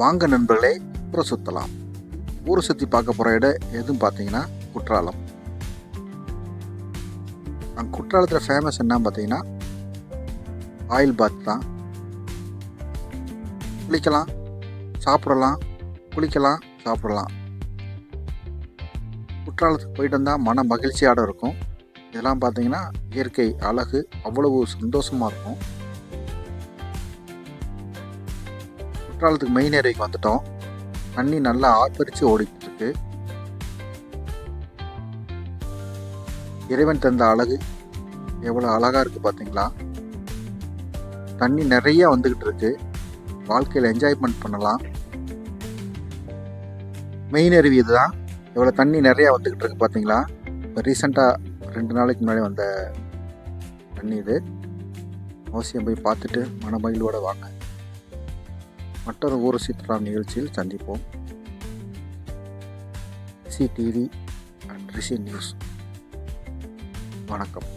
வாங்க நண்பர்களே ஊரை சுற்றலாம் ஊரை சுற்றி பார்க்க போகிற இடம் எதுவும் பார்த்தீங்கன்னா குற்றாலம். அங்கே குற்றாலத்தில் ஃபேமஸ் என்ன பார்த்தீங்கன்னா ஆயில் பாத் தான். குளிக்கலாம் சாப்பிடலாம் குளிக்கலாம் சாப்பிடலாம். குற்றாலத்துக்கு போயிட்டு வந்தால் மன மகிழ்ச்சியோடு இருக்கும். இதெல்லாம் பார்த்தீங்கன்னா இயற்கை அழகு அவ்வளவு சந்தோஷமாக இருக்கும். குற்றாலத்துக்கு மெயின் ஏரியாவுக்கு வந்துட்டோம். தண்ணி நல்லா ஆர்ப்பரித்து ஓடிட்டு இருக்கு இறைவன் தந்த அழகு எவ்வளோ அழகாக இருக்குது பார்த்தீங்களா தண்ணி நிறைய வந்துக்கிட்டு இருக்கு வாழ்க்கையில் என்ஜாய்மெண்ட் பண்ணலாம். மெயின் அருவி இதுதான். எவ்வளோ தண்ணி நிறையா வந்துக்கிட்டு இருக்கு பார்த்தீங்களா இப்போ ரீசெண்டாக ரெண்டு நாளைக்கு முன்னாடி வந்த தண்ணி இது. அவசியம் போய் பார்த்துட்டு மனமகிழ்வோட வாங்க. மற்றொரு ஊர் சுற்றுலா நிகழ்ச்சியில் சந்திப்போம். C TV and Rishi news வணக்கம்.